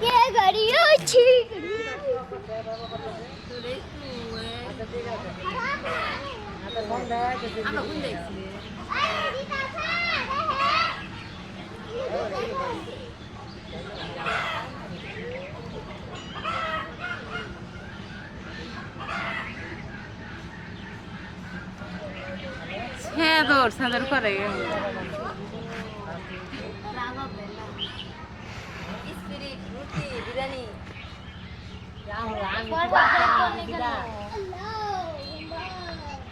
কে গাড়ি আছে হ্যাঁ তোর সাদের করে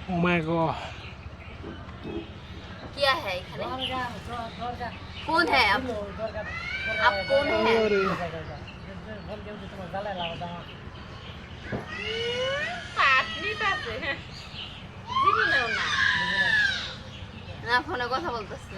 ও মাই গড क्या है खाने कौन है आप आप कौन है না ফোনে কথা বলতেছে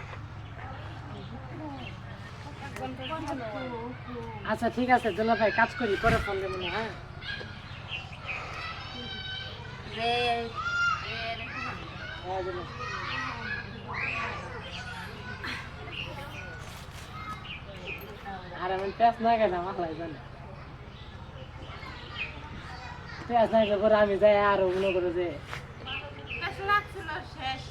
আচ্ছা ঠিক আছে দুলা ভাই, কাজ করি, পরে ফোন দেবো না হ্যাঁ। আর, আমি পেঁয়াজ না গেলাম আলাই জানি। পেঁয়াজ না গেলে পরে আমি যাই আর মনে করে যে শেষ।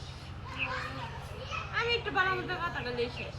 আমি একটু বানানোর কথা গেলে শেষ।